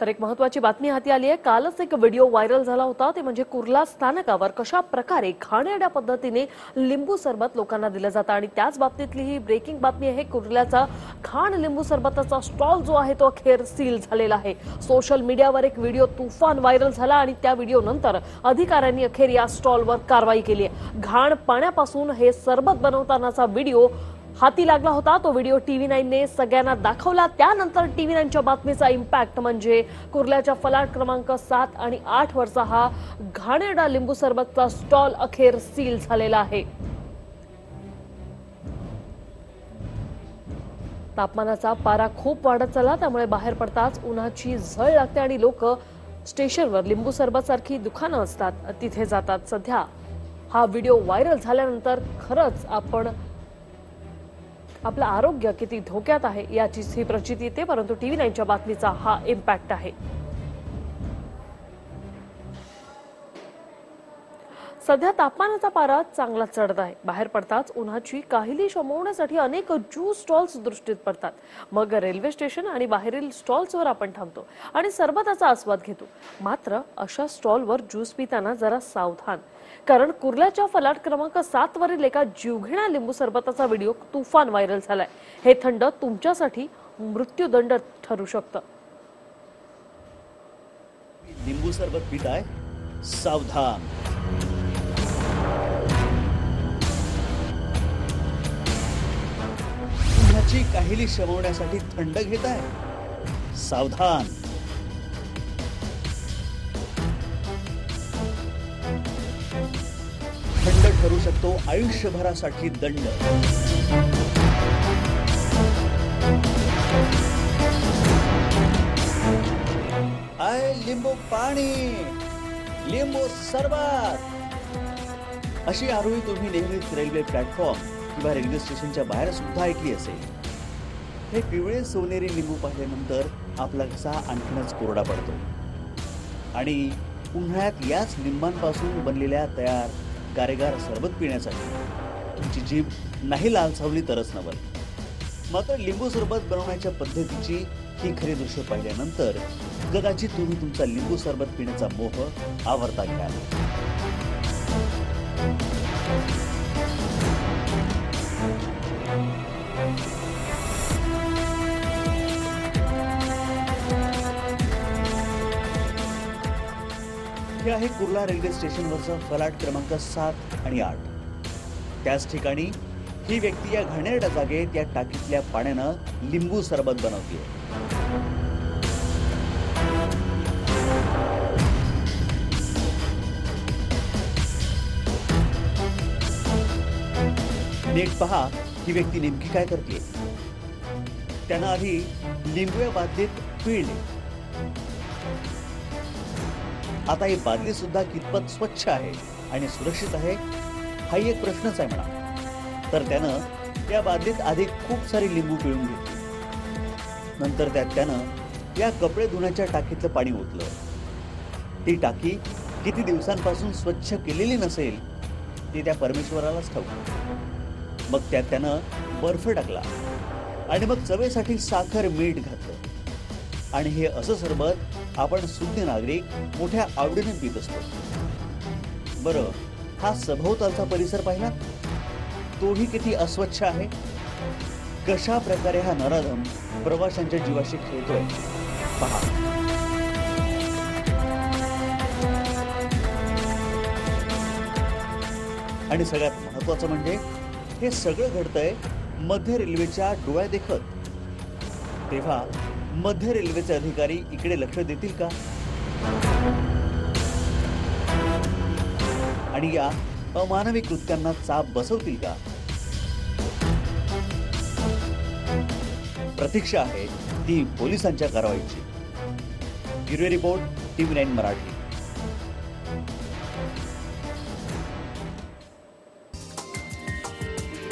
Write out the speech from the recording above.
तर एक महत्वाची बातमी हाती आली आहे. कालच एक व्हिडिओ व्हायरल झाला होता. ते म्हणजे कुर्ला स्थानकावर कशा प्रकारे खाण्याड्या पद्धतीने लिंबू सरबत लोकांना दिलं जातं. आणि त्याच बाबतीतली ही ब्रेकिंग बातमी आहे. कुर्ल्याचा खाण लिंबू सरबताचा स्टॉल जो आहे तो अखेर सील झालेला आहे. सोशल मीडियावर एक व्हिडिओ तुफान व्हायरल झाला आणि त्या व्हिडिओ नंतर अधिकाऱ्यांनी अखेर या स्टॉलवर कारवाई केली आहे. घाण पाण्यापासून हे सरबत बनवतानाचा व्हिडिओ हाती लागला होता तो व्हिडिओ टीव्ही नाईनने सगळ्यांना दाखवला. त्यानंतर टीव्ही नाईनच्या बातमीचा इम्पॅक्ट म्हणजे कुर्ल्याच्या फलाट क्रमांक सात आणि आठ वरचा हा घाणेरडा लिंबू सरबतचा स्टॉल अखेर सील झालेला आहे. तापमानाचा पारा खूप वाढत चालला त्यामुळे बाहेर पडताच उन्हाची झळ लागते आणि लोक स्टेशनवर लिंबू सरबत सारखी दुकानं असतात तिथे जातात. सध्या हा व्हिडिओ व्हायरल झाल्यानंतर खरंच आपण आपलं आरोग्य किती धोक्यात आहे याचीच ही प्रचिती येते परंतु टी व्ही नाईनच्या बातमीचा हा इम्पॅक्ट आहे. सध्या तापमानाचा पारा चांगला चढत आहे. बाहेर पडताच उन्हाची काहिली शमवण्यासाठी अनेक ज्यूस स्टॉल्स दृष्टीत पडतात. मग रेल्वे स्टेशन आणि बाहेरील स्टॉल्सवर आपण थांबतो आणि सरबताचा आस्वाद घेतो. मात्र अशा स्टॉलवर ज्यूस पिताना जरा सावधान. कारण कुर्ल्याच्या फलाट क्रमांक सात वरील एका जीवघेणा लिंबू सरबताचा व्हिडिओ तुफान व्हायरल झालाय. हे थंड तुमच्यासाठी मृत्यूदंड ठरू शकतं. लिंबू सरबत पिताय सावधान. मनाची काहिली शमवण्यासाठी थंड घेताय सावधान. थंड ठरू शकतो आयुष्यभरासाठी दंड. आय लिंबू पाणी. लिंबू सर्वात अशी आरोही तुम्ही नेहमीच रेल्वे प्लॅटफॉर्म. किंवा रेल्वे स्टेशनच्या बाहेर सुद्धा ऐकली असेल. हे पिवळे सोनेरी लिंबू पाहिल्यानंतर आपला घसा आणखीनच कोरडा पडतो. आणि उन्हाळ्यात याच लिंबांपासून बनलेल्या तयार गारेगार सरबत पिण्यासाठी तुमची जीभ नाही लालसावली तरच नवल मात्र लिंबू सरबत बनवण्याच्या पद्धतीची ही खरी दृश्य पाहिल्यानंतर कदाचित तुम्ही तुमचा लिंबू सरबत पिण्याचा मोह आवरता घ्याल हे आहे कुर्ला रेल्वे स्टेशनवरचं फलाट क्रमांक सात आणि आठ. त्याच ठिकाणी ही व्यक्ती या घाणेरड्या जागेत या टाकीतल्या पाण्यानं लिंबू सरबत बनवते नीट पहा ही व्यक्ती नेमकी काय करते त्यानं आधी लिंबू या बादलीत पिळले. आता ही बादली सुद्धा कितपत स्वच्छ आहे आणि सुरक्षित आहे हाही एक प्रश्नच आहे म्हणा. तर त्यानं त्या बादलीत आधी खूप सारी लिंबू पिळून घेतली. नंतर त्यात त्यानं या कपडे धुण्याच्या टाकीतलं पाणी ओतलं. ती टाकी किती दिवसांपासून स्वच्छ केलेली नसेल ती त्या परमेश्वरालाच ठाऊक. मग त्यात त्यानं बर्फ टाकला आणि मग चवेसाठी साखर मीठ घातलं. आणि हे असं सरबत आपण सुज्ञ नागरिक मोठ्या आवडीने पित असतो. बरं हा सभोवतालचा परिसर पाहिला? तोही किती अस्वच्छ आहे? कशा प्रकारे हा नराधम प्रवाशांच्या जीवाशी खेळतोय? पहा. आणि सगळ्यात महत्वाचं म्हणजे हे सगळं घडतंय मध्य रेल्वेच्या डोळ्या देखत तेव्हा मध्य रेल्वेचे अधिकारी इकडे लक्ष देतील का? आणि या अमानवी कृत्यांना चाप बसवतील का? प्रतीक्षा आहे ती पोलिसांच्या कारवाईची. Bureau report TV nine Marathi.